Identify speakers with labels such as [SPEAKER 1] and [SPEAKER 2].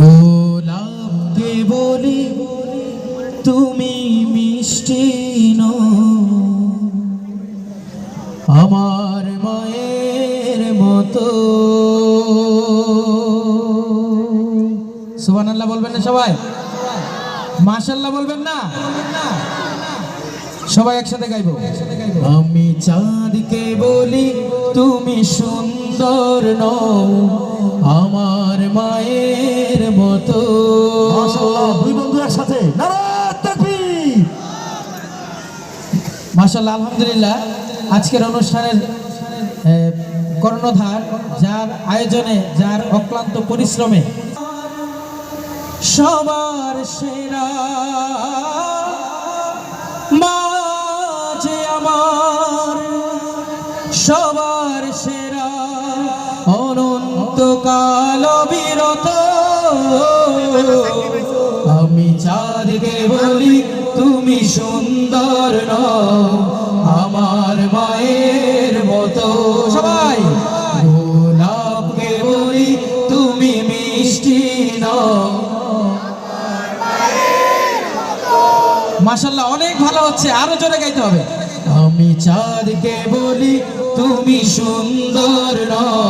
[SPEAKER 1] গোলাপকে বলি তুমি মিষ্টি আমার মায়ের মতো। সুবান আল্লাহ বলবেন না সবাই? মাশাল্লাহ বলবেন না? সবাই একসাথে গাইবো। আমি চাঁদকে বলি তুমি সুন্দর নও আমার মায়ের মতো।
[SPEAKER 2] মাশাআল্লাহ দুই বন্ধু একসাথে। নারায়ণ
[SPEAKER 1] আলহামদুলিল্লাহ আজকের অনুষ্ঠানের কর্ণধার যার আয়োজনে যার অক্লান্ত পরিশ্রমে সবার সেরা মাঝে আমার সবার অনন্তকাল বিরত। আমি চাঁদকে বলি, তুমি সুন্দর নও, আমার মায়ের মতো। সবাই, গোলাপকে বলি, তুমি মিষ্টি নও। মাশাল্লাহ অনেক ভালো হচ্ছে, আরও জোরে গাইতে হবে। আমি চাঁদকে বলি, তুমি সুন্দর নও।